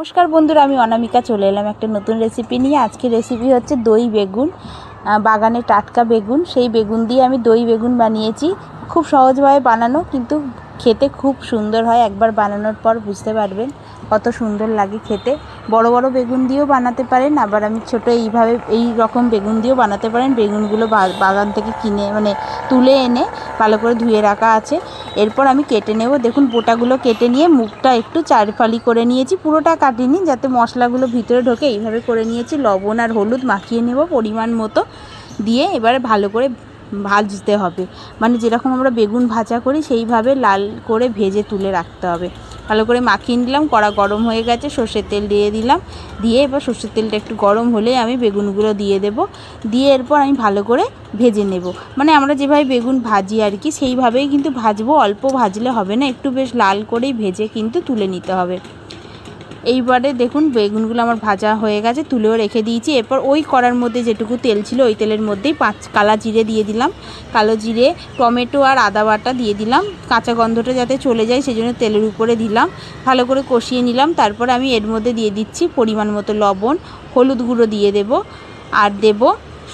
নমস্কার বন্ধুরা, আমি অনামিকা চলে এলাম একটা নতুন রেসিপি নিয়ে। আজকে রেসিপি হচ্ছে দই বেগুন বাগানে টাটকা বেগুন। সেই বেগুন দিয়ে আমি দই বেগুন বানিয়েছি। খুব সহজভাবে বানানো, কিন্তু খেতে খুব সুন্দর হয়। একবার বানানোর পর বুঝতে পারবেন কত সুন্দর লাগে খেতে। বড় বড় বেগুন দিয়েও বানাতে পারেন, আবার আমি ছোট এইভাবে এই রকম বেগুন দিয়েও বানাতে পারেন। বেগুনগুলো বাগান থেকে কিনে মানে তুলে এনে ভালো করে ধুয়ে রাখা আছে। এরপর আমি কেটে নেব। দেখুন, বোটাগুলো কেটে নিয়ে মুখটা একটু চারফালি করে নিয়েছি। পুরোটা কাটিনি, যাতে মশলাগুলো ভিতরে ঢোকে। এইভাবে করে নিয়েছি। লবণ আর হলুদ মাখিয়ে নেব পরিমাণ মতো। দিয়ে এবারে ভালো করে ভাজতে হবে। মানে যেরকম আমরা বেগুন ভাজা করি, সেইভাবে লাল করে ভেজে তুলে রাখতে হবে। ভালো করে মাখিয়ে নিলাম, কড়া গরম হয়ে গেছে, সর্ষের তেল দিয়ে দিলাম। দিয়ে এবার সর্ষের তেলটা একটু গরম হলে আমি বেগুনগুলো দিয়ে দেব। দিয়ে এরপর আমি ভালো করে ভেজে নেব। মানে আমরা যেভাবে বেগুন ভাজি আর কি, সেইভাবেই কিন্তু ভাজবো। অল্প ভাজলে হবে না, একটু বেশ লাল করেই ভেজে কিন্তু তুলে নিতে হবে। এইবারে দেখুন বেগুনগুলো আমার ভাজা হয়ে গেছে, তুলেও রেখে দিয়েছি। এরপর ওই কড়ার মধ্যে যেটুকু তেল ছিল ওই তেলের মধ্যেই পাঁচ কালা জিরে দিয়ে দিলাম। কালো জিরে, টমেটো আর আদা বাটা দিয়ে দিলাম। কাঁচা গন্ধটা যাতে চলে যায় সেই জন্য তেলের উপরে দিলাম। ভালো করে কষিয়ে নিলাম। তারপর আমি এর মধ্যে দিয়ে দিচ্ছি পরিমাণ মতো লবণ, হলুদ গুঁড়ো দিয়ে দেব আর দেব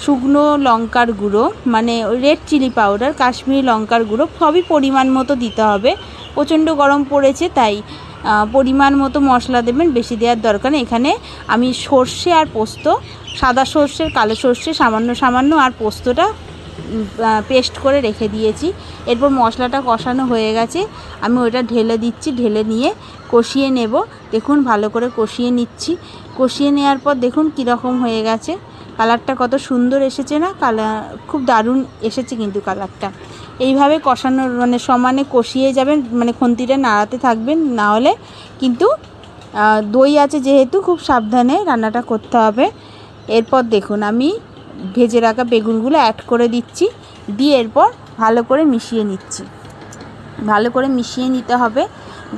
শুকনো লঙ্কার গুঁড়ো মানে রেড চিলি পাউডার, কাশ্মীরি লঙ্কার গুঁড়ো। সবই পরিমাণ মতো দিতে হবে। প্রচণ্ড গরম পড়েছে, তাই পরিমাণ মতো মশলা দেবেন, বেশি দেওয়ার দরকার নেই। এখানে আমি সর্ষে আর পোস্ত, সাদা সর্ষের কালো সর্ষে, সামান্য সামান্য আর পোস্তটা পেস্ট করে রেখে দিয়েছি। এরপর মশলাটা কষানো হয়ে গেছে। আমি ওটা ঢেলে দিচ্ছি, ঢেলে নিয়ে কষিয়ে নেব। দেখুন, ভালো করে কষিয়ে নিচ্ছি। কষিয়ে নেওয়ার পর দেখুন, কীরকম হয়ে গেছে। কালারটা কত সুন্দর এসেছে না? কালার, খুব দারুণ এসেছে কিন্তু কালারটা। এইভাবে কষানোর মানে সমানে কষিয়ে যাবেন মানে খুন্তিটা নাড়াতে থাকবেন, না হলে কিন্তু দই আছে যেহেতু, খুব সাবধানে রান্নাটা করতে হবে। এরপর দেখুন, আমি ভেজে রাখা বেগুনগুলো অ্যাড করে দিচ্ছি, দিয়ে এরপর ভালো করে মিশিয়ে নিচ্ছি। ভালো করে মিশিয়ে নিতে হবে।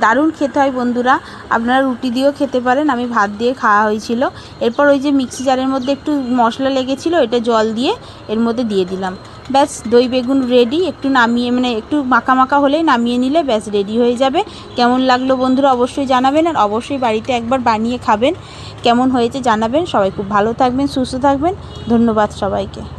দারুণ খেতে হয় বন্ধুরা। আপনারা রুটি দিয়েও খেতে পারেন। আমি ভাত দিয়ে খাওয়া হয়েছিল। এরপর ওই যে মিক্সি জারের মধ্যে একটু মশলা লেগেছিলো এটা জল দিয়ে এর মধ্যে দিয়ে দিলাম। ব্যাস, দই বেগুন রেডি একটু নামিয়ে মানে একটু মাখা মাখা হলেই নামিয়ে নিলে ব্যাস রেডি হয়ে যাবে। কেমন লাগল বন্ধুরা অবশ্যই জানাবেন আর অবশ্যই বাড়িতে একবার বানিয়ে খাবেন। কেমন হয়েছে জানাবেন। সবাই খুব ভালো থাকবেন, সুস্থ থাকবেন। ধন্যবাদ সবাইকে।